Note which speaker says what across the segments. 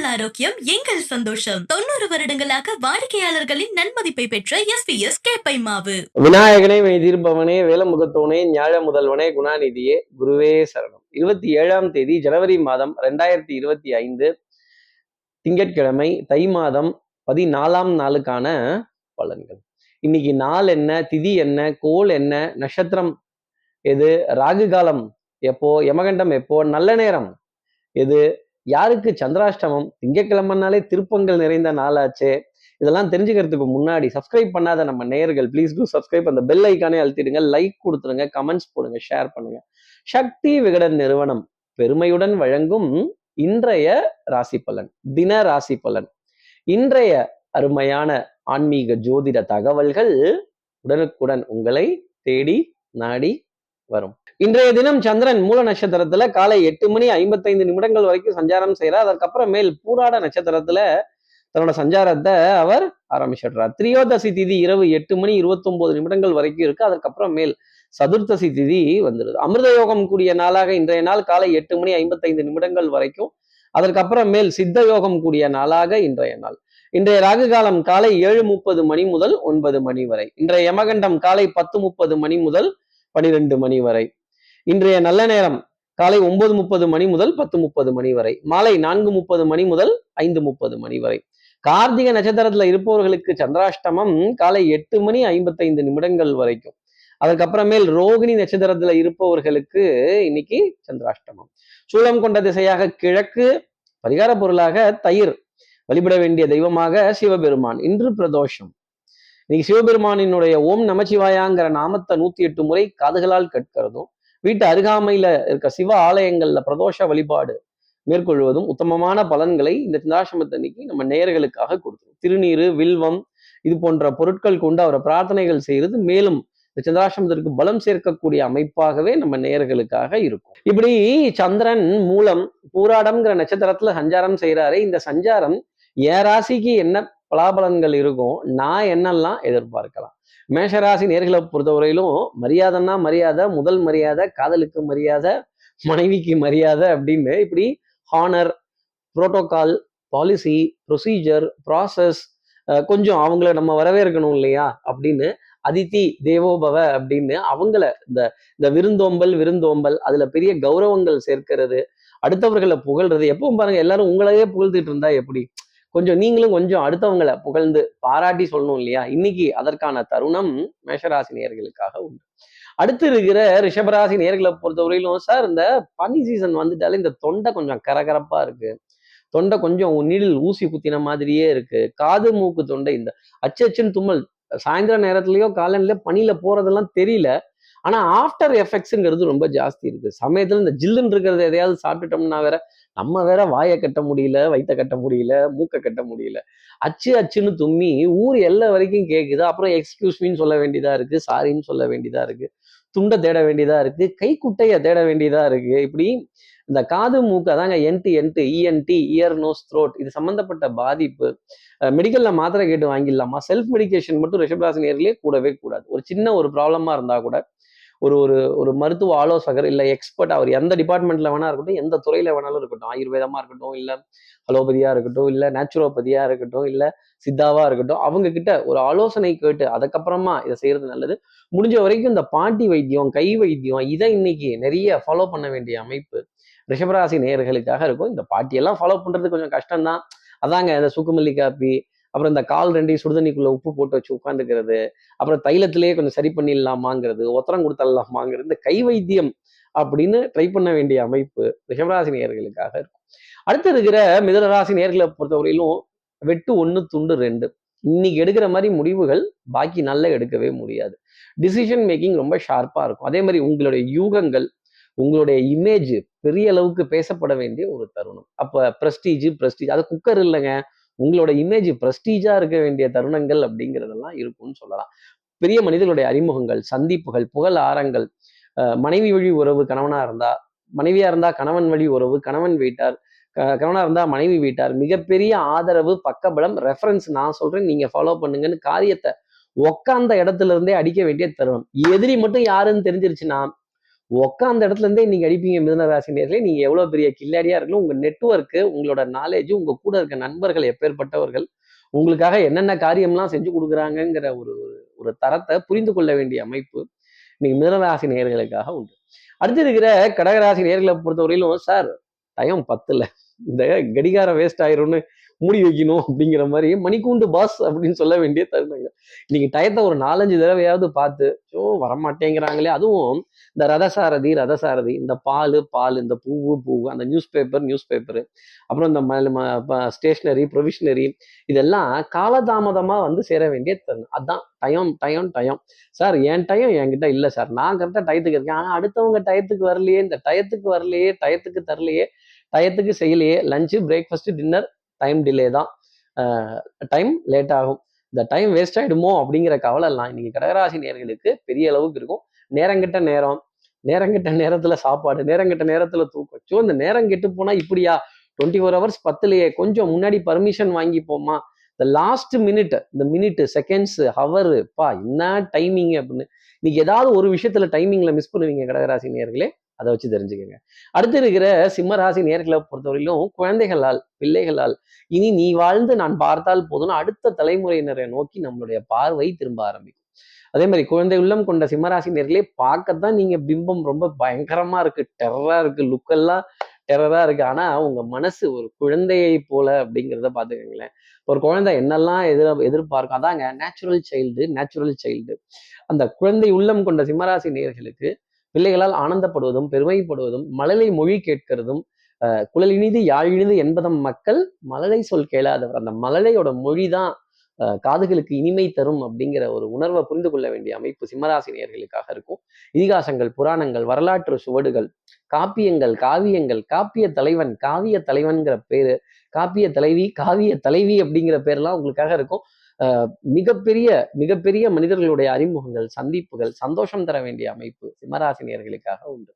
Speaker 1: உங்கள் ஆரோக்கியம் எங்கள் சந்தோஷம். தொண்ணூறு வருடங்களாக வாடிக்கையாளர்களின் நன்மதிப்பை பெற்ற எஸ் பி எஸ் கேப்பை மாவு
Speaker 2: விநாயகனே மெய்தீர்ப்பவனே வேலமுகத்தோனே ஞாழ முதல்வனே குணாநிதியே குருவே சரணம். இருபத்தி ஏழாம் தேதி ஜனவரி மாதம் ரெண்டாயிரத்தி இருபத்தி ஐந்து திங்கட்கிழமை தை மாதம் பதினாலாம் நாளுக்கான பலன்கள். இன்னைக்கு நாள் என்ன திதி என்ன கோல் என்ன நட்சத்திரம் எது ராகு காலம் எப்போ யமகண்டம் எப்போ நல்ல நேரம் எது யாருக்கு சந்திராஷ்டமம்? திங்கக்கிழமைனாலே திருப்பங்கள் நிறைந்த நாளாச்சே. இதெல்லாம் தெரிஞ்சுக்கிறதுக்கு முன்னாடி சப்ஸ்கிரைப் பண்ணாத நம்ம நேயர்கள் ப்ளீஸ் டூ சப்ஸ்கிரைப் அந்த பெல் ஐக்கானே அழுத்திடுங்க லைக் கொடுத்துருங்க கமெண்ட்ஸ் போடுங்க ஷேர் பண்ணுங்க. சக்தி விகடன் நிறுவனம் பெருமையுடன் வழங்கும் இன்றைய ராசி பலன் தின ராசி பலன். இன்றைய அருமையான ஆன்மீக ஜோதிட தகவல்கள் உடனுக்குடன் உங்களை தேடி நாடி வரும். இன்றைய தினம் சந்திரன் மூல நட்சத்திரத்துல காலை எட்டு மணி ஐம்பத்தைந்து நிமிடங்கள் வரைக்கும் சஞ்சாரம் செய்யறார் அதற்கப்புறம் மேல் பூராட நட்சத்திரத்துல தன்னோட சஞ்சாரத்தை அவர் ஆரம்பிச்சிடுறார். திரியோதசி திதி இரவு எட்டு மணி இருபத்தொன்பது நிமிடங்கள் வரைக்கும் இருக்கு. அதற்கப்புறம் மேல் சதுர்த்தசி திதி வந்துடுது. அமிர்த யோகம் கூடிய நாளாக இன்றைய நாள் காலை எட்டு மணி ஐம்பத்தைந்து நிமிடங்கள் வரைக்கும். அதற்கப்புறம் மேல் சித்த யோகம் கூடிய நாளாக இன்றைய நாள். இன்றைய ராகு காலம் காலை ஏழு முப்பது மணி முதல் ஒன்பது மணி வரை. இன்றைய யமகண்டம் காலை பத்து முப்பது மணி முதல் பனிரெண்டு மணி வரை. இன்றைய நல்ல நேரம் காலை ஒன்பது முப்பது மணி முதல் பத்து முப்பது மணி வரை. மாலை நான்கு முப்பது மணி முதல் ஐந்து முப்பது மணி வரை. கார்த்திகை நட்சத்திரத்துல இருப்பவர்களுக்கு சந்திராஷ்டமம் காலை எட்டு மணி ஐம்பத்தைந்து நிமிடங்கள் வரைக்கும். அதற்கப்புறமேல் ரோகிணி நட்சத்திரத்துல இருப்பவர்களுக்கு இன்னைக்கு சந்திராஷ்டமம். சூளம் கொண்ட திசையாக கிழக்கு பரிகார பொருளாக தயிர் வழிபட வேண்டிய தெய்வமாக சிவபெருமான். இன்று பிரதோஷம். இன்னைக்கு சிவபெருமானினுடைய ஓம் நமச்சிவாயாங்கிற நாமத்தை நூத்தி எட்டு முறை காதுகளால் கேட்கிறதும் வீட்டு அருகாமையில இருக்க சிவ ஆலயங்கள்ல பிரதோஷ வழிபாடு மேற்கொள்வதும் உத்தமமான பலன்களை இந்த சிந்தாசிரமத்தன்னைக்கு நம்ம நேயர்களுக்காக கொடுத்தோம். திருநீரு வில்வம் இது போன்ற பொருட்கள் கொண்டு அவரை பிரார்த்தனைகள் செய்யறது மேலும் இந்த சந்திராசிரமத்திற்கு பலம் சேர்க்கக்கூடிய அமைப்பாகவே நம்ம நேயர்களுக்காக இருக்கும். இப்படி சந்திரன் மூலம் பூராடம்ங்கிற நட்சத்திரத்துல சஞ்சாரம் செய்யறாரு இந்த சஞ்சாரம் ஏ ராசிக்கு என்ன பலாபலன்கள் இருக்கும். நான் என்னெல்லாம் எதிர்பார்க்கலாம்? மேஷராசி நேர்களை பொறுத்தவரையிலும் மரியாதைன்னா மரியாதை முதல் மரியாதை காதலுக்கு மரியாதை மனைவிக்கு மரியாதை அப்படின்னு இப்படி honour protocol policy procedure process கொஞ்சம் அவங்கள நம்ம வரவேற்கணும் இல்லையா? அப்படின்னு அதித்தி தேவோபவ அப்படின்னு அவங்கள இந்த இந்த விருந்தோம்பல் விருந்தோம்பல் அதுல பெரிய கௌரவங்கள் சேர்க்கிறது அடுத்தவர்களை புகழ்றது எப்பவும் பாருங்க எல்லாரும் உங்களையே புகழ்ந்துட்டு இருந்தா எப்படி? கொஞ்சம் நீங்களும் கொஞ்சம் அடுத்தவங்களை புகழ்ந்து பாராட்டி சொல்லணும் இல்லையா? இன்னைக்கு அதற்கான தருணம் மேஷராசி நேர்களுக்காக உண்டு. அடுத்து இருக்கிற ரிஷபராசி நேர்களை பொறுத்தவரையிலும் சார் இந்த பனி சீசன் வந்துட்டாலே இந்த தொண்டை கொஞ்சம் கரகரப்பா இருக்கு. தொண்டை கொஞ்சம் நீடில் ஊசி குத்தின மாதிரியே இருக்கு. காது மூக்கு தொண்டை இந்த அச்சு அச்சுன்னு தும்மல். சாயந்தர நேரத்துலயோ காலநிலையோ பனியில போறதெல்லாம் தெரியல. ஆனால் ஆஃப்டர் எஃபெக்ட்ஸுங்கிறது ரொம்ப ஜாஸ்தி இருக்குது சமயத்தில் இந்த ஜில்லுன்னு இருக்கிறத எதையாவது சாப்பிட்டுட்டோம்னா வேற நம்ம வேற வாயை கட்ட முடியல வயிற்ற கட்ட முடியல மூக்கை கட்ட முடியல. அச்சு அச்சுன்னு தும்மி ஊர் எல்லா வரைக்கும் கேட்குது அப்புறம் எக்ஸ்கியூஸ் மீன்னு சொல்ல வேண்டியதாக இருக்கு சாரின்னு சொல்ல வேண்டியதாக இருக்கு. துண்டை தேட வேண்டியதாக இருக்கு. கைக்குட்டையை தேட வேண்டியதாக இருக்கு. இப்படி இந்த காது மூக்கு அதாங்க ENT ENT ENT ear nose throat இது சம்மந்தப்பட்ட பாதிப்பு. மெடிக்கலில் மாத்திரை கேட்டு வாங்கிடலாமா? செல்ஃப் மெடிக்கேஷன் மட்டும் ரிஷபராசி நேர்களே கூடவே கூடாது. ஒரு சின்ன ஒரு ப்ராப்ளமாக இருந்தால் கூட ஒரு ஒரு ஒரு மருத்துவ ஆலோசகர் இல்லை எக்ஸ்பர்ட் அவர் எந்த டிபார்ட்மெண்ட்ல வேணா இருக்கட்டும் எந்த துறையில வேணாலும் இருக்கட்டும். ஆயுர்வேதமா இருக்கட்டும் இல்லை அலோபதியா இருக்கட்டும் இல்லை நேச்சுரோபதியா இருக்கட்டும் இல்லை சித்தாவா இருக்கட்டும் அவங்க கிட்ட ஒரு ஆலோசனை கேட்டு அதுக்கப்புறமா இதை செய்யறது நல்லது. முடிஞ்ச வரைக்கும் இந்த பாட்டி வைத்தியம் கை வைத்தியம் இதை இன்னைக்கு நிறைய ஃபாலோ பண்ண வேண்டிய அமைப்பு ரிஷபராசி நேயர்களுக்காக இருக்கும். இந்த பாட்டியெல்லாம் ஃபாலோ பண்றது கொஞ்சம் கஷ்டம்தான். அதாங்க இந்த சுக்குமல்லி காப்பி அப்புறம் இந்த கால் ரெண்டையும் சுடுதண்ணிக்குள்ள உப்பு போட்டு வச்சு உட்காந்துக்கிறது அப்புறம் தைலத்திலேயே கொஞ்சம் சரி பண்ணிடலாமாங்கிறது ஒத்தரம் கொடுத்துடலாமாங்கிறது இந்த கை வைத்தியம் அப்படின்னு ட்ரை பண்ண வேண்டிய அமைப்பு ரிஷபராசி நேர்களுக்காக இருக்கும். அடுத்து இருக்கிற மிதனராசி நேர்களை பொறுத்தவரையிலும் வெட்டு ஒன்று துண்டு ரெண்டு. இன்னைக்கு எடுக்கிற மாதிரி முடிவுகள் பாக்கி நல்லா எடுக்கவே முடியாது. டிசிஷன் மேக்கிங் ரொம்ப ஷார்ப்பாக இருக்கும். அதே மாதிரி உங்களுடைய யூகங்கள் உங்களுடைய இமேஜ் பெரிய அளவுக்கு பேசப்பட வேண்டிய ஒரு தருணம். அப்போ ப்ரெஸ்டீஜ் ப்ரெஸ்டீஜ் அது குக்கர் இல்லைங்க. உங்களோட இமேஜ் பிரஸ்டீஜா இருக்க வேண்டிய தருணங்கள் அப்படிங்கிறதெல்லாம் இருக்கும்னு சொல்லலாம். பெரிய மனிதர்களுடைய அறிமுகங்கள் சந்திப்புகள் புகழ் ஆரங்கள் மனைவி வழி உறவு கணவனா இருந்தா மனைவியா இருந்தா கணவன் வழி உறவு கணவன் வீட்டார் கணவனா இருந்தா மனைவி வீட்டார் மிகப்பெரிய ஆதரவு பக்கபலம் ரெஃபரன்ஸ் நான் சொல்றேன் நீங்க ஃபாலோ பண்ணுங்கன்னு காரியத்தை உக்காந்த இடத்துல இருந்தே அடிக்க வேண்டிய தருணம். எதிரி மட்டும் யாருன்னு தெரிஞ்சிருச்சுன்னா உட்காந்த இடத்துல இருந்தே நீங்க அடிப்பீங்க மிதனராசி ராசி நீங்கள் நீங்க எவ்வளவு பெரிய கில்லாடியா இருக்கணும் உங்க நெட்வொர்க்கு உங்களோட நாலேஜ் உங்க கூட இருக்க நண்பர்கள் எப்பேற்பட்டவர்கள் உங்களுக்காக என்னென்ன காரியம்லாம் செஞ்சு கொடுக்குறாங்கங்கிற ஒரு ஒரு தரத்தை புரிந்து கொள்ள வேண்டிய அமைப்பு இன்னைக்கு மிதனராசி நேர்களுக்காக உண்டு. அடுத்து இருக்கிற கடகராசி நேர்களை பொறுத்தவரையிலும் சார் டயம் பத்துல. இந்த கடிகாரம் வேஸ்ட் ஆயிரும்னு மூடி வைக்கணும் அப்படிங்கிற மாதிரி மணிக்கூண்டு பாஸ் அப்படின்னு சொல்ல வேண்டிய தருணங்கள். இன்னைக்கு டயத்தை ஒரு நாலஞ்சு தடவையாவது பார்த்து ஸோ வரமாட்டேங்கிறாங்களே. அதுவும் இந்த ரதசாரதி ரதசாரதி இந்த பால் பால் இந்த பூவு பூவு அந்த நியூஸ் பேப்பர் நியூஸ் பேப்பர் அப்புறம் இந்த ஸ்டேஷ்னரி ப்ரொவிஷனரி இதெல்லாம் காலதாமதமாக வந்து சேர வேண்டிய தருணம். அதான் டயம் டயம் டயம் சார் என் டயம் என்கிட்ட இல்லை சார். நான் கரெக்டாக டயத்துக்கு இருக்கேன். ஆனால் அடுத்தவங்க டயத்துக்கு வரலையே இந்த டயத்துக்கு வரலையே டயத்துக்கு தரலையே டயத்துக்கு செய்யலையே lunch breakfast dinner time delay தான். டைம் லேட் ஆகும். இந்த டைம் வேஸ்ட் ஆகிடுமோ அப்படிங்கிற கவலை எல்லாம் இன்னைக்கு கடகராசி நேர்களுக்கு பெரிய அளவுக்கு இருக்கும். நேரங்கிட்ட நேரம் நேரங்கிட்ட நேரத்துல சாப்பாடு நேரங்கிட்ட நேரத்துல தூக்கம். ஸோ இந்த நேரம் கெட்டு போனா இப்படியா? டுவெண்ட்டி ஃபோர் ஹவர்ஸ் பத்துலையே கொஞ்சம் முன்னாடி பர்மிஷன் வாங்கிப்போமா? இந்த லாஸ்ட் மினிட் இந்த மினிட் செகண்ட்ஸ் ஹவரு பா என்ன டைமிங் அப்படின்னு. இன்னைக்கு ஏதாவது ஒரு விஷயத்துல டைமிங்ல மிஸ் பண்ணுவீங்க கடகராசி நேர்களே. அதை வச்சு தெரிஞ்சுக்கோங்க. அடுத்து இருக்கிற சிம்மராசி நேர்களை பொறுத்தவரையிலும் குழந்தைகளால் பிள்ளைகளால் இனி நீ வாழ்ந்து நான் பார்த்தால் போதும்னு அடுத்த தலைமுறையினரை நோக்கி நம்மளுடைய பார்வை திரும்ப ஆரம்பிக்கும். அதே மாதிரி குழந்தை உள்ளம் கொண்ட சிம்மராசி நேர்களே பார்க்கத்தான் நீங்க பிம்பம் ரொம்ப பயங்கரமா இருக்கு. டெரரா இருக்கு லுக்கெல்லாம் டெரரா இருக்கு. ஆனா உங்க மனசு ஒரு குழந்தையை போல அப்படிங்கிறத பாத்துக்கோங்களேன் ஒரு குழந்தை என்னெல்லாம் எதிர் எதிர்பார்க்கும் அதாங்க நேச்சுரல் சைல்டு நேச்சுரல் சைல்டு அந்த குழந்தை உள்ளம் கொண்ட சிம்மராசி நேர்களுக்கு பிள்ளைகளால் ஆனந்தப்படுவதும் பெருமைப்படுவதும் மழலை மொழி கேட்கிறதும் குழலினிது யாழினிது யாழ் இனிது என்பதம் மக்கள் மழலை சொல் கேளாதவர். அந்த மழலையோட மொழி தான் காதுகளுக்கு இனிமை தரும் அப்படிங்கிற ஒரு உணர்வை புரிந்து கொள்ள வேண்டிய அமைப்பு சிம்மராசினியர்களுக்காக இருக்கும். இதிகாசங்கள் புராணங்கள் வரலாற்று சுவடுகள் காப்பியங்கள் காவியங்கள் காப்பிய தலைவன் காவிய தலைவன்கிற பேரு காப்பிய தலைவி காவிய தலைவி அப்படிங்கிற பேர்லாம் உங்களுக்காக இருக்கும். மிகப்பெரிய மிகப்பெரிய மனிதர்களுடைய அறிமுகங்கள் சந்திப்புகள் சந்தோஷம் தர வேண்டிய அமைப்பு சிம்மராசி நேர்களுக்காக உண்டு.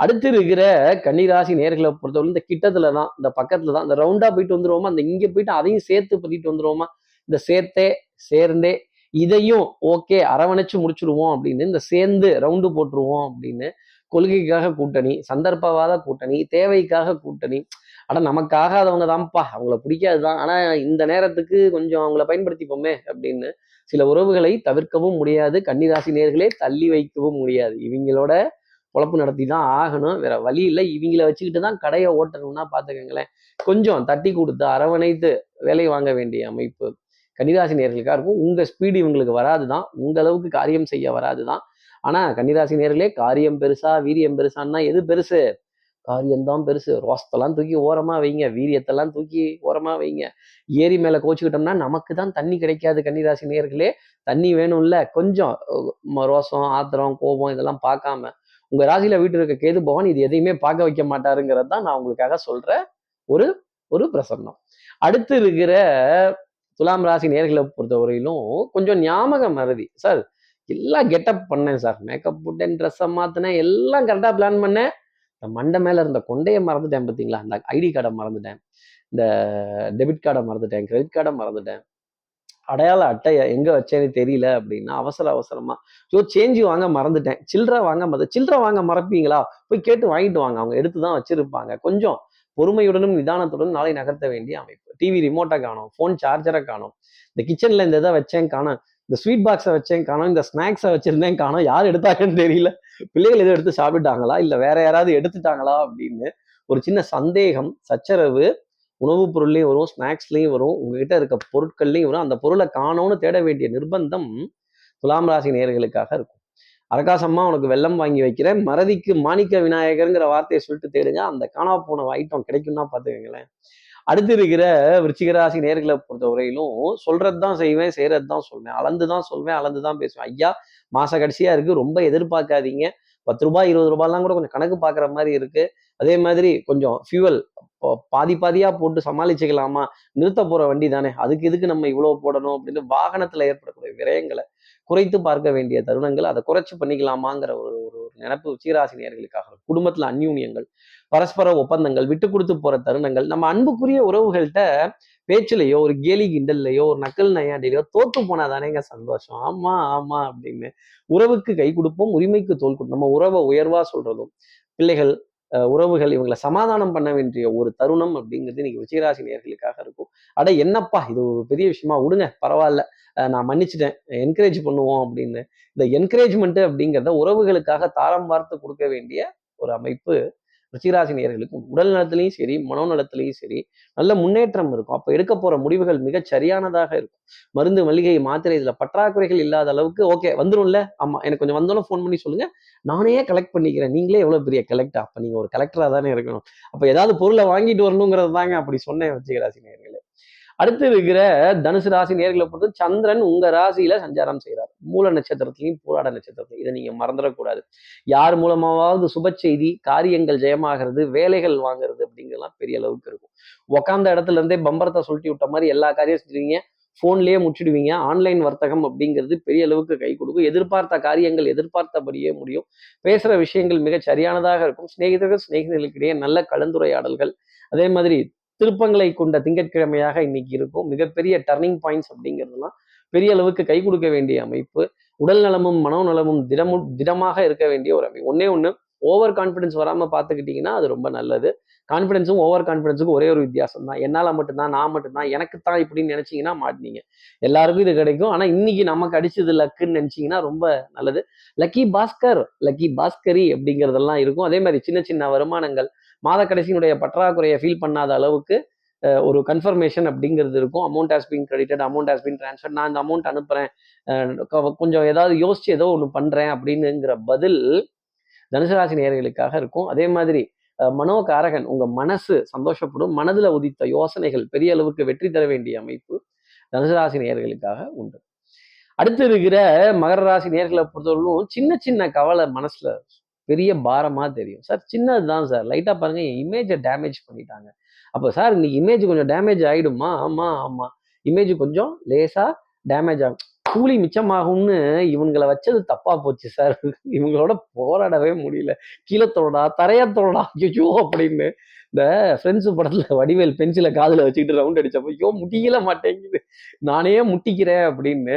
Speaker 2: அடுத்து இருக்கிற கன்னிராசி நேர்களை பொறுத்தவரை இந்த கிட்டத்துல தான் இந்த பக்கத்துல தான் இந்த ரவுண்டா போயிட்டு வந்துருவோமா அந்த இங்க போயிட்டு அதையும் சேர்த்து பண்ணிட்டு வந்துருவோமா இந்த சேர்த்தே சேர்ந்தே இதையும் ஓகே அரவணைச்சு முடிச்சிருவோம் அப்படின்னு இந்த சேர்ந்து ரவுண்டு போட்டுருவோம் அப்படின்னு கொள்கைக்காக கூட்டணி சந்தர்ப்பவாத கூட்டணி தேவைக்காக கூட்டணி ஆனால் நமக்கு ஆகாதவங்க தான்ப்பா. அவங்கள பிடிக்காது தான் ஆனால் இந்த நேரத்துக்கு கொஞ்சம் அவங்கள பயன்படுத்திப்போமே அப்படின்னு சில உறவுகளை தவிர்க்கவும் முடியாது. கன்னிராசி நேர்களே தள்ளி வைக்கவும் முடியாது. இவங்களோட பொழப்பு நடத்தி தான் ஆகணும். வேற வழி இல்லை. இவங்கள வச்சுக்கிட்டு தான் கடையை ஓட்டணும்னா பார்த்துக்கங்களேன். கொஞ்சம் தட்டி கொடுத்து அரவணைத்து வேலை வாங்க வேண்டிய அமைப்பு கன்னிராசி நேர்களுக்காக இருக்கும். உங்கள் ஸ்பீடு இவங்களுக்கு வராது தான் உங்களவுக்கு காரியம் செய்ய வராது தான் ஆனால் கன்னிராசி நேர்களே காரியம் பெருசா வீரியம் பெருசான்னா எது பெருசு? காரியம்தான் பெருசு. ரோசத்தெல்லாம் தூக்கி ஓரமாக வைங்க. வீரியத்தெல்லாம் தூக்கி ஓரமாக வைங்க. ஏரி மேலே கோச்சுக்கிட்டோம்னா நமக்கு தான் தண்ணி கிடைக்காது கன்னிராசி நேர்களே தண்ணி வேணும்ல. கொஞ்சம் ரோசம் ஆத்திரம் கோபம் இதெல்லாம் பார்க்காம. உங்கள் ராசியில் வீட்டு இருக்க கேது பவன் இது எதையுமே பார்க்க வைக்க மாட்டாருங்கிறது தான் நான் உங்களுக்காக சொல்கிற ஒரு ஒரு பிரசன்னம். அடுத்து இருக்கிற துலாம் ராசி நேர்களை பொறுத்தவரையிலும் கொஞ்சம் ஞாபகம் மறதி. சார் எல்லாம் கெட்டப் பண்ணேன் சார். மேக்கப் போட்டேன் ட்ரெஸ்ஸை மாற்றினேன் எல்லாம் கரெக்டாக பிளான் பண்ணேன். இந்த மண்டை மேல இருந்த கொண்டையை மறந்துட்டேன் பார்த்தீங்களா அந்த ஐடி கார்டை மறந்துட்டேன். இந்த டெபிட் கார்டை மறந்துட்டேன் கிரெடிட் கார்டை மறந்துட்டேன். அடையாள அட்டையை எங்க வச்சேன்னு தெரியல அப்படின்னா அவசர அவசரமா ஸோ சேஞ்சு வாங்க மறந்துட்டேன். சில்லற வாங்க மறந்து சில்லற வாங்க மறப்பீங்களா? போய் கேட்டு வாங்கிட்டு வாங்க. அவங்க எடுத்து தான் வச்சிருப்பாங்க. கொஞ்சம் பொறுமையுடனும் நிதானத்துடன் நாளை நகர்த்த வேண்டிய அமைப்பு. டிவி ரிமோட்டை காணும் ஃபோன் சார்ஜரை காணும். இந்த கிச்சன்ல இந்த இதை வச்சேன் காணும். இந்த ஸ்வீட் பாக்ஸை வச்சேன் காணும் இந்த ஸ்நாக்ஸை வச்சிருந்தேன் காணும். யார் எடுத்தாங்கன்னு தெரியல. பிள்ளைகள் எதுவும் எடுத்து சாப்பிட்டாங்களா? இல்லை வேற யாராவது எடுத்துட்டாங்களா அப்படின்னு ஒரு சின்ன சந்தேகம் சச்சரவு உணவுப் பொருள்லையும் வரும் ஸ்நாக்ஸ்லையும் வரும் உங்ககிட்ட இருக்க பொருட்கள்லையும் வரும். அந்த பொருளை காணோன்னு தேட வேண்டிய நிர்பந்தம் துலாம் ராசி நேர்களுக்காக இருக்கும். அரகாசம்மா உனக்கு வெள்ளம் வாங்கி வைக்கிறேன். மறதிக்கு மாணிக்க விநாயகருங்கிற வார்த்தையை சொல்லிட்டு தேடுங்க. அந்த காணா போன ஐட்டம் கிடைக்கும்னா பார்த்துக்கங்களேன். அடுத்து இருக்கிற விருச்சிகராசி நேர்களை பொறுத்த வரையிலும் சொல்றது தான் செய்வேன் செய்யறது தான் சொல்வேன். அளந்து தான் சொல்வேன் அளந்து தான் பேசுவேன். ஐயா மாச கடைசியா இருக்கு. ரொம்ப எதிர்பார்க்காதீங்க. பத்து ரூபாய் இருபது ரூபாய்லாம் கூட கொஞ்சம் கணக்கு பார்க்குற மாதிரி இருக்கு. அதே மாதிரி கொஞ்சம் ஃபியூவல் பாதி பாதியா போட்டு சமாளிச்சுக்கலாமா? நிறுத்த போற வண்டி தானே அதுக்கு இதுக்கு நம்ம இவ்வளவு போடணும் அப்படின்னு வாகனத்துல ஏற்படக்கூடிய விரயங்களை குறைத்து பார்க்க வேண்டிய தருணங்கள். அதை குறைச்சு பண்ணிக்கலாமாங்கிற ஒரு ஒரு நினைப்பு உச்சிராசினியர்களுக்காக குடும்பத்துல அந்யூன்யங்கள் பரஸ்பர ஒப்பந்தங்கள் விட்டு கொடுத்து போற தருணங்கள் நம்ம அன்புக்குரிய உறவுகள்கிட்ட பேச்சுலையோ ஒரு கேலி கிண்டல்லையோ ஒரு நக்கல் நையாண்டிலையோ தோத்து போனா தானேங்க சந்தோஷம். ஆமா ஆமா அப்படின்னு உறவுக்கு கை கொடுப்போம் உரிமைக்கு தோல் கொடுப்போம். நம்ம உறவை உயர்வா சொல்றதும் பிள்ளைகள் உறவுகள் இவங்களை சமாதானம் பண்ண வேண்டிய ஒரு தருணம் அப்படிங்கிறது இன்னைக்கு விஜயராசி நேர்களுக்காக இருக்கும். அட என்னப்பா இது ஒரு பெரிய விஷயமா? விடுங்க பரவாயில்ல. நான் மன்னிச்சிட்டேன் என்கரேஜ் பண்ணுவோம் அப்படின்னு. இந்த என்கரேஜ்மெண்ட் அப்படிங்கிறத உறவுகளுக்காக தாரம் பார்த்து கொடுக்க வேண்டிய ஒரு அமைப்பு ரிச்சிராசி நேர்களுக்கு உடல் நலத்திலையும் சரி மனோநலத்திலையும் சரி நல்ல முன்னேற்றம் இருக்கும். அப்போ எடுக்க போற முடிவுகள் மிக சரியானதாக இருக்கும். மருந்து மளிகை மாத்திரை இதுல பற்றாக்குறைகள் இல்லாத அளவுக்கு ஓகே வந்துரும்ல? ஆமா எனக்கு கொஞ்சம் வந்தாலும் ஃபோன் பண்ணி சொல்லுங்க. நானே கலெக்ட் பண்ணிக்கிறேன். நீங்களே எவ்வளவு பெரிய கலெக்டா அப்ப நீங்க ஒரு கலெக்டரா தானே இருக்கணும். அப்ப ஏதாவது பொருளை வாங்கிட்டு வரணுங்கிறது தாங்க அப்படி சொன்னேன் ரிச்சிகராசி நேர்கள் அடுத்து இருக்கிற தனுசு ராசி நேர்களை பொறுத்து சந்திரன் உங்க ராசியில சஞ்சாரம் செய்கிறார் மூல நட்சத்திரத்திலையும் போராட நட்சத்திரத்திலையும். இதை நீங்க மறந்துடக்கூடாது. யார் மூலமாவது சுப செய்தி காரியங்கள் ஜெயமாகிறது வேலைகள் வாங்குறது அப்படிங்கிறலாம் பெரிய அளவுக்கு இருக்கும். உக்காந்த இடத்துல இருந்தே பம்பரத்தை சொல்லிட்டு விட்ட மாதிரி எல்லா காரியம் செஞ்சுருவீங்க. ஃபோன்லேயே முடிச்சிடுவீங்க. ஆன்லைன் வர்த்தகம் அப்படிங்கிறது பெரிய அளவுக்கு கை கொடுக்கும். எதிர்பார்த்த காரியங்கள் எதிர்பார்த்தபடியே முடியும். பேசுகிற விஷயங்கள் மிகச் சரியானதாக இருக்கும். சிநேகிதர்கள் சிநேகிதர்களுக்கிடையே நல்ல கலந்துரையாடல்கள். அதே மாதிரி திருப்பங்களை கொண்ட திங்கட்கிழமையாக இன்னைக்கு இருக்கும். மிகப்பெரிய டர்னிங் பாயிண்ட்ஸ் அப்படிங்கிறதுலாம் பெரிய அளவுக்கு கை கொடுக்க வேண்டிய அமைப்பு. உடல் நலமும் மனோநலமும் திடமும் திடமாக இருக்க வேண்டிய ஒரு அமைப்பு. ஒன்னே ஒன்று ஓவர் கான்ஃபிடன்ஸ் வராமல் பார்த்துக்கிட்டிங்கன்னா அது ரொம்ப நல்லது. கான்ஃபிடன்ஸும் ஓவர் கான்ஃபிடன்ஸுக்கும் ஒரே ஒரு வித்தியாசம் தான் என்னால் மட்டும்தான் நான் மட்டும்தான் எனக்கு தான் இப்படின்னு நினச்சிங்கன்னா மாட்டினீங்க. எல்லாருக்கும் இது கிடைக்கும். ஆனால் இன்னைக்கு நமக்கு அடிச்சது லக்குன்னு நினச்சிங்கன்னா ரொம்ப நல்லது. லக்கி பாஸ்கர் லக்கி பாஸ்கரி அப்படிங்கிறதெல்லாம் இருக்கும். அதே மாதிரி சின்ன சின்ன வருமானங்கள் மாத கடைசியினுடைய பற்றாக்குறையை ஃபீல் பண்ணாத அளவுக்கு ஒரு கன்ஃபர்மேஷன் அப்படிங்கிறது இருக்கும். Amount has been credited amount has been transfer நான் இந்த அமௌண்ட் அனுப்புறேன். கொஞ்சம் ஏதாவது யோசிச்சு ஏதோ ஒன்று பண்றேன் அப்படின்னுங்கிற பதில் தனுசு ராசி நேயர்களுக்காக இருக்கும். அதே மாதிரி அஹ், மனோகாரகன் உங்க மனசு சந்தோஷப்படும். மனதுல உதித்த யோசனைகள் பெரிய அளவுக்கு வெற்றி தர வேண்டிய அமைப்பு தனுசு ராசி உண்டு. அடுத்து இருக்கிற மகர ராசி நேர்களை பொறுத்தவரைக்கும் சின்ன சின்ன கவலை மனசுல பெரிய பாரமாக தெரியும். சார் சின்னதுதான் சார். லைட்டாக பாருங்கள் என் இமேஜை டேமேஜ் பண்ணிட்டாங்க. அப்போ சார் இன்னைக்கு இமேஜ் கொஞ்சம் டேமேஜ் ஆகிடுமா ஆமாம் ஆமாம் இமேஜ் கொஞ்சம் லேசாக டேமேஜ் ஆகும். கூலி மிச்சமாகும்னு இவங்களை வச்சது தப்பா போச்சு சார். இவங்களோட போராடவே முடியல. கீழே தொடடா தரைய தொடடா ஐயோ அப்படின்னு இந்த ஃப்ரெண்ட்ஸ் படத்துல வடிவேல் பென்சிலை காதில் வச்சுக்கிட்டு ரவுண்ட் அடிச்சப்போ ஐயோ முடியல மாட்டேங்குது. நானே முட்டிக்கிறேன் அப்படின்னு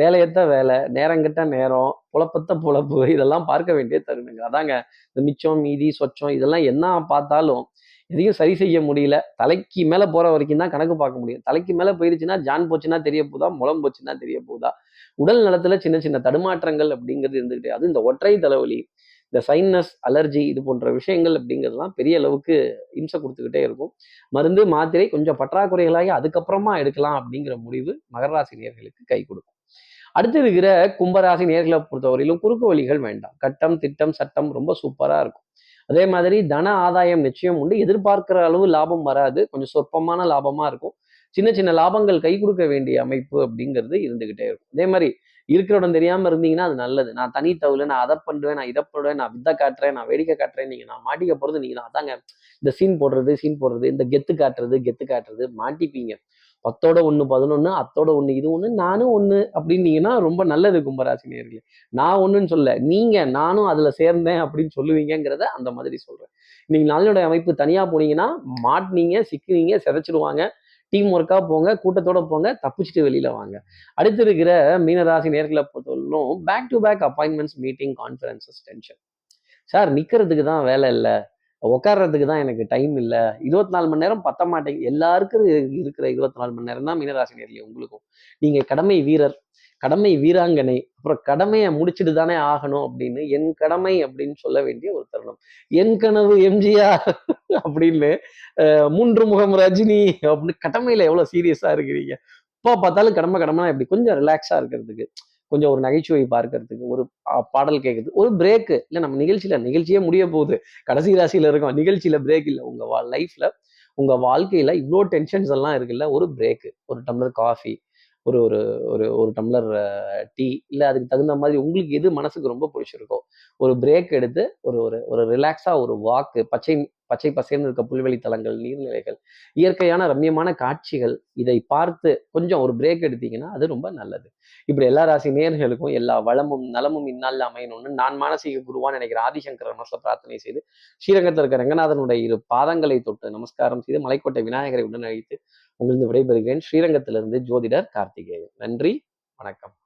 Speaker 2: வேலையத்த வேலை நேரங்கிட்ட நேரம் புழப்பத்த புழப்பு இதெல்லாம் பார்க்க வேண்டிய தருணங்க அதாங்க இந்த மிச்சம் மீதி சொச்சம் இதெல்லாம் என்ன பார்த்தாலும் எதையும் சரி செய்ய முடியல. தலைக்கு மேலே போகிற வரைக்கும் தான் கணக்கு பார்க்க முடியும். தலைக்கு மேலே போயிடுச்சுன்னா ஜான் போச்சுன்னா தெரிய போதா முளம் போச்சுன்னா தெரிய போதா உடல் நலத்தில் சின்ன சின்ன தடுமாற்றங்கள் அப்படிங்கிறது இருந்துக்கிட்டே அது இந்த ஒற்றை தலைவலி இந்த சைனஸ் அலர்ஜி இது போன்ற விஷயங்கள் அப்படிங்கிறதுலாம் பெரிய அளவுக்கு இம்சை கொடுத்துக்கிட்டே இருக்கும். மருந்து மாத்திரை கொஞ்சம் பற்றாக்குறைகளாகி அதுக்கப்புறமா எடுக்கலாம் அப்படிங்கிற முடிவு மகராசிரியர்களுக்கு கை கொடுக்கும். அடுத்து இருக்கிற கும்பராசி நேர்களை பொறுத்தவரையிலும் குறுக்கு வழிகள் வேண்டாம். கட்டம் திட்டம் சட்டம் ரொம்ப சூப்பராக இருக்கும். அதே மாதிரி தன ஆதாயம் நிச்சயம் உண்டு. எதிர்பார்க்கிற அளவு லாபம் வராது. கொஞ்சம் சொற்பமான லாபமாக இருக்கும். சின்ன சின்ன லாபங்கள் கை கொடுக்க வேண்டிய அமைப்பு அப்படிங்கிறது இருந்துகிட்டே இருக்கும். அதே மாதிரி இருக்கிற இடம் இருந்தீங்கன்னா அது நல்லது. நான் தனி தவில நான் அதை பண்ணுவேன் நான் இதை பண்ணுவேன் நான் வித்தை காட்டுறேன் நான் வேடிக்கை காட்டுறேன். நீங்கள் நான் மாட்டிக்க போகிறது நீங்கள் தான். அதாங்க இந்த சீன் போடுறது சீன் போடுறது இந்த கெத்து காட்டுறது கெத்து காட்டுறது மாட்டிப்பீங்க. பத்தோட ஒன்று பதினொன்று அத்தோட ஒன்று இது ஒன்று நானும் ஒன்று அப்படின்னீங்கன்னா ரொம்ப நல்லது கும்பராசி நேர்களே நான் ஒன்றுன்னு சொல்ல நீங்கள் நானும் அதில் சேர்ந்தேன் அப்படின்னு சொல்லுவீங்கங்கிறத அந்த மாதிரி சொல்கிறேன் இன்னைக்கு நாளினுடைய அமைப்பு தனியாக போனீங்கன்னா மாட்டினீங்க சிக்குவீங்க சிதைச்சிடுவாங்க டீம் ஒர்க்காக போங்க கூட்டத்தோட போங்க தப்பிச்சுட்டு வெளியில் வாங்க. அடுத்து இருக்கிற மீனராசி நேர்களை பொறுத்தவரையிலும் back to back appointments meeting conferences tension sir நிற்கிறதுக்கு தான் வேலை இல்லை. உட்கார்றதுக்கு தான் எனக்கு டைம் இல்லை. இருபத்தி நாலு மணி நேரம் பத்த மாட்டேங்குது எல்லாருக்கும் இருக்கிற இருபத்தி நாலு மணி நேரம் தான் மீனராசி நேரில் உங்களுக்கும். நீங்க கடமை வீரர் கடமை வீராங்கனை அப்புறம் கடமையை முடிச்சுட்டு தானே ஆகணும் அப்படின்னு என் கடமை அப்படின்னு சொல்ல வேண்டிய ஒரு தருணம். என் கனவு எம்ஜிஆர் அப்படின்னு மூன்று முகம் ரஜினி அப்படின்னு கடமையில எவ்வளவு சீரியஸா இருக்கிறீங்க? இப்போ பார்த்தாலும் கடமை கடமைனா எப்படி கொஞ்சம் ரிலாக்ஸா இருக்கிறதுக்கு. கொஞ்சம் ஒரு நகைச்சுவை பார்க்கறதுக்கு ஒரு பாடல் கேட்குறது ஒரு பிரேக்கு இல்லை நம்ம நிகழ்ச்சியில நிகழ்ச்சியே முடிய போகுது. கடைசி ராசியில இருக்கோம். நிகழ்ச்சியில பிரேக் இல்லை. உங்க வா லைஃப்ல உங்க வாழ்க்கையில இவ்வளோ டென்ஷன்ஸ் எல்லாம் இருக்குல்ல ஒரு பிரேக்கு ஒரு டம்ளர் காஃபி ஒரு ஒரு ஒரு ஒரு டம்ளர் டீ இல்லை அதுக்கு தகுந்த மாதிரி உங்களுக்கு எது மனசுக்கு ரொம்ப பிடிச்சிருக்கோ ஒரு பிரேக் எடுத்து ஒரு ஒரு ஒரு ரிலாக்ஸாக ஒரு வாக்கு பச்சை பச்சை பசேர்ந்து இருக்க புல்வெளி தலங்கள் நீர்நிலைகள் இயற்கையான ரம்மியமான காட்சிகள் இதை பார்த்து கொஞ்சம் ஒரு பிரேக் எடுத்தீங்கன்னா அது ரொம்ப நல்லது. இப்படி எல்லா ராசி நேர்களுக்கும் எல்லா வளமும் நலமும் இந்நாளில் அமையணும்னு நான் மானசீக குருவான் நினைக்கிற ஆதிசங்கர மனசில் பிரார்த்தனை செய்து ஸ்ரீரங்கத்தில் இருக்க ரங்கநாதனுடைய இரு பாதங்களை தொட்டு நமஸ்காரம் செய்து மலைக்கோட்டை விநாயகரை உடன் அழைத்து உங்களிருந்து விடைபெறுகிறேன். ஸ்ரீரங்கத்திலிருந்து ஜோதிடர் கார்த்திகேயன். நன்றி வணக்கம்.